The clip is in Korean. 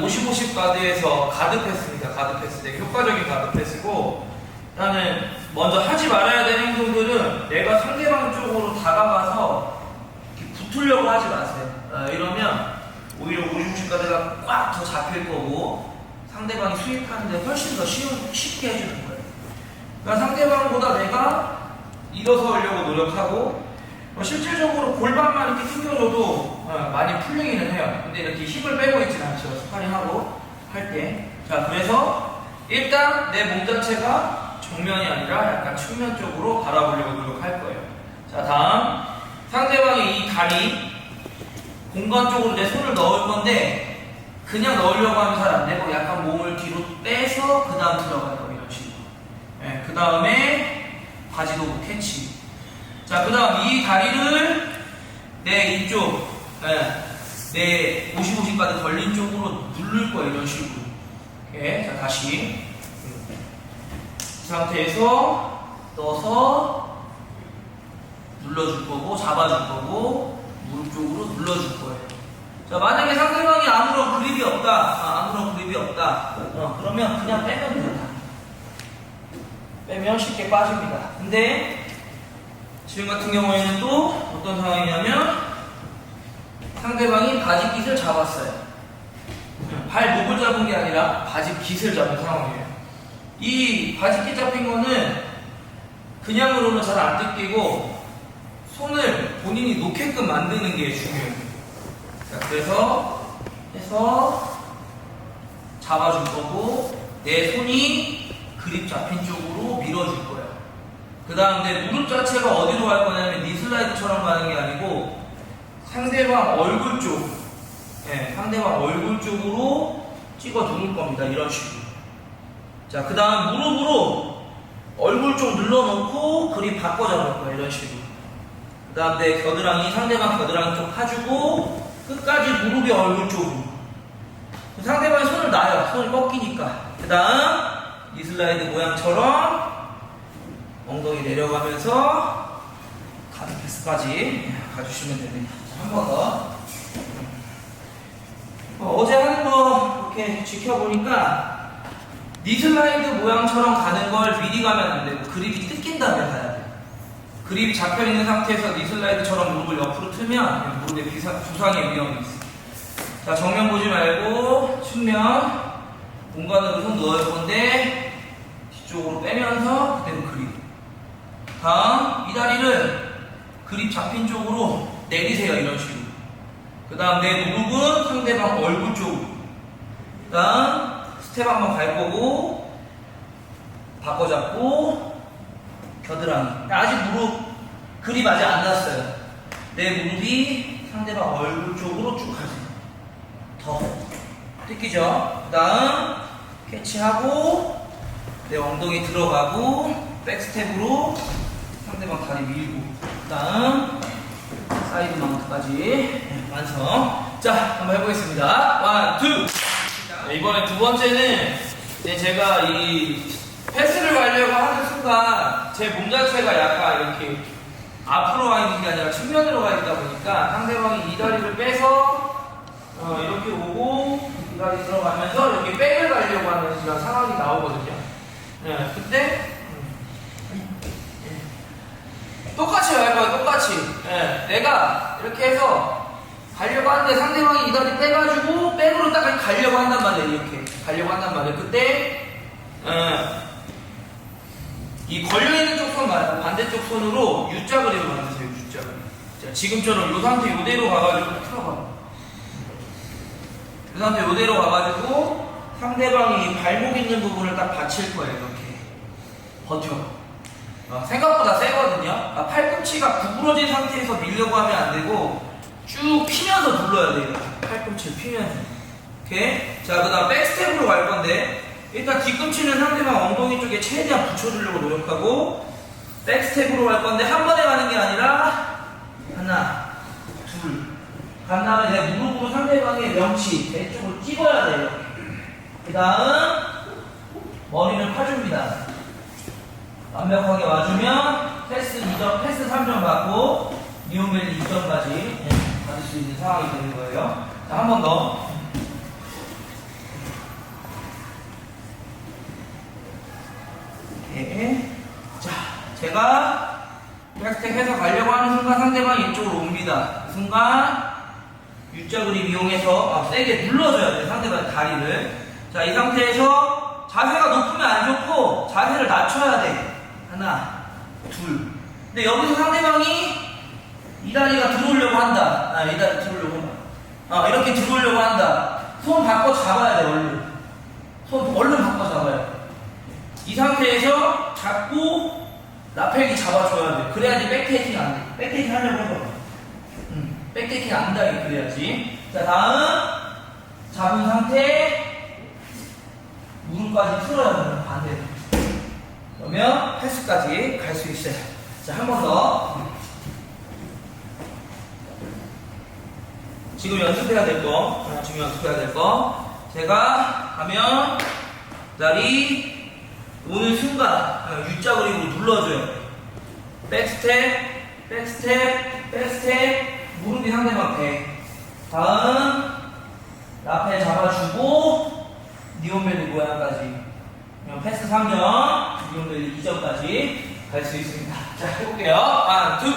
50, 50 가드에서 가드 패스입니다. 가드 패스. 되게 효과적인 가드 패스고, 일단은 먼저 하지 말아야 되는 행동들은 내가 상대방 쪽으로 다가가서 붙으려고 하지 마세요. 어, 이러면 오히려 50, 50 가드가 꽉 더 잡힐 거고, 상대방이 수입하는데 훨씬 더 쉬운, 쉽게 해주는 거예요. 그러니까 상대방보다 내가 일어서 오려고 노력하고, 어, 실질적으로 골반만 이렇게 튕겨줘도 어, 많이 풀리기는 해요. 근데 이렇게 힘을 빼고 있진 않죠. 스파링하고 할 때. 자, 그래서 일단 내 몸 자체가 정면이 아니라 약간 측면 쪽으로 바라보려고 노력할 거예요. 자, 다음. 상대방의 이 다리, 공간 쪽으로 내 손을 넣을 건데, 그냥 넣으려고 잘안 되고, 약간 몸을 뒤로 빼서 그 다음 들어가는 거, 이런 식으로. 예, 그 다음에 바지도 캐치. 자, 그 다음 이 다리를 내 이쪽, 예, 내 50, 50까지 걸린 쪽으로 누를 거야, 이런 식으로. 오케이. 자, 다시. 이 상태에서 넣어서 눌러줄 거고, 잡아줄 거고, 무릎 쪽으로 눌러줄 거예요. 자, 만약에 상대방이 아무런 그립이 없다, 아, 아무런 그립이 없다, 어, 그러면 그냥 빼면 돼요. 빼면 쉽게 빠집니다. 근데 지금 같은 경우에는 또 어떤 상황이냐면 상대방이 바지 깃을 잡았어요. 발 목을 잡은 게 아니라 바지 깃을 잡은 상황이에요. 이 바지 깃 잡힌 거는 그냥으로는 잘 안 뜯기고 손을 본인이 놓게끔 만드는 게 중요해요. 자, 그래서 해서 잡아줄 거고 내 손이 그립 잡힌 쪽으로 밀어줄 거예요. 그 다음 내 무릎 자체가 어디로 갈 거냐면 니 슬라이드처럼 가는 게 아니고 상대방 얼굴 쪽, 예, 상대방 얼굴 쪽으로 찍어 누를 겁니다. 이런 식으로. 자, 그 다음 무릎으로 얼굴 쪽 눌러놓고 그립 바꿔 잡을 거예요. 이런 식으로. 그 다음 내 겨드랑이, 상대방 겨드랑이 쪽 파주고 끝까지 무릎이 얼굴 쪽으로. 상대방이 손을 놔요. 손을 꺾이니까. 그 다음 이 슬라이드 모양처럼 엉덩이 내려가면서 가드 패스까지 가주시면 됩니다. 한 번 더. 어, 제 하는 거 이렇게 지켜보니까 니슬라이드 모양처럼 가는 걸 미리 가면 안 되고 그립이 뜯긴 다음에 가야 돼요. 그립이 잡혀있는 상태에서 니슬라이드처럼 무릎을 옆으로 틀면 무릎에 비상, 부상의 위험이 있어요. 자, 정면 보지 말고 측면 공간으로 손 넣을 건데 뒤쪽으로 빼면서 그대로 그립. 다음 이 다리를 그립 잡힌 쪽으로 내리세요 이런 식으로. 그 다음 내 무릎은 상대방 얼굴 쪽으로. 그 다음 스텝 한번 갈 거고 바꿔 잡고 겨드랑이. 아직 무릎 그립 아직 안 났어요. 내 무릎이 상대방 얼굴 쪽으로 쭉 가세요. 더 뜯기죠. 그 다음 캐치하고 내 엉덩이 들어가고 백스텝으로 상대방 다리 밀고 그 다음 사이드 마운트까지. 네, 완성. 자 한번 해보겠습니다. 원, 투. 네, 이번에 두 번째는 제가 이 패스를 가려고 하는 순간 제 몸 자체가 약간 이렇게 앞으로 와 있는 게 아니라 측면으로 가 있다 보니까 상대방이 이 다리를 빼서 어, 이렇게 오고 이 다리 들어가면서 이렇게 백을 가려고 하는 이런 상황이 나오거든요. 네, 그때 똑같이 할 거야, 똑같이. 예, 내가 이렇게 해서 가려고 하는데 상대방이 이 다리 빼가지고 백으로 딱 가려고 한단 말이에요, 이렇게. 가려고 한단 말이에요. 그때, 예, 이 걸려있는 쪽손 말고 반대쪽 손으로 U자 그립을 만드세요, U자 그립. 자, 지금처럼 이 상태 이대로 가가지고 틀어봐. 이 상태 이대로 가가지고 상대방이 발목 있는 부분을 딱 받칠 거예요, 이렇게. 버텨. 어, 생각보다 세거든요. 아, 팔꿈치가 구부러진 상태에서 밀려고 하면 안 되고 쭉 피면서 눌러야 돼요. 팔꿈치를 피면서. 오케이. 자, 그 다음 백스텝으로 갈 건데 일단 뒤꿈치는 상대방 엉덩이 쪽에 최대한 붙여주려고 노력하고 백스텝으로 갈 건데 한 번에 가는 게 아니라 하나, 둘. 간 다음에 내 무릎으로 상대방의 명치 내 쪽으로 찍어야 돼요. 그 다음 머리를 파줍니다. 완벽하게 와주면 패스 2점, 패스 3점 받고 미용벨 2점까지 예, 받을 수 있는 상황이 되는 거예요. 자, 한 번 더. 네. 자, 제가 백스텝 해서 가려고 하는 순간 상대방이 이쪽으로 옵니다. 순간 유자그립 이용해서 아, 세게 눌러줘야 돼요. 상대방의 다리를. 자, 이 상태에서 자세가 높으면 안 좋고 자세를 낮춰야 돼. 하나, 둘. 근데 여기서 상대방이 이 다리가 들어오려고 한다. 아, 이 다리 들어오려고 한다. 아, 이렇게 들어오려고 한다. 손 바꿔 잡아야 돼, 얼른. 손 얼른 바꿔 잡아야 돼. 이 상태에서 잡고 라펠기 잡아줘야 돼. 그래야지 백테이킹 안 돼. 백테이킹 하려고 해봐. 음, 백테이킹 안 당해, 그래야지. 자, 다음. 잡은 상태. 무릎까지 풀어야 돼, 반대로. 그러면 패스까지 갈 수 있어요. 자, 한 번 더. 지금 연습해야 될 거, 아, 지금 연습해야 될 거. 제가 하면 다리 오는 순간 아, U자 그립으로 눌러줘요. 백스텝, 백스텝, 백스텝, 무릎이 상대방 배. 다음 라펠 잡아주고 니온벨리 모양까지. 패스 3점, 니온벨리 2점까지 갈 수 있습니다. 자, 해볼게요. 하나, 둘.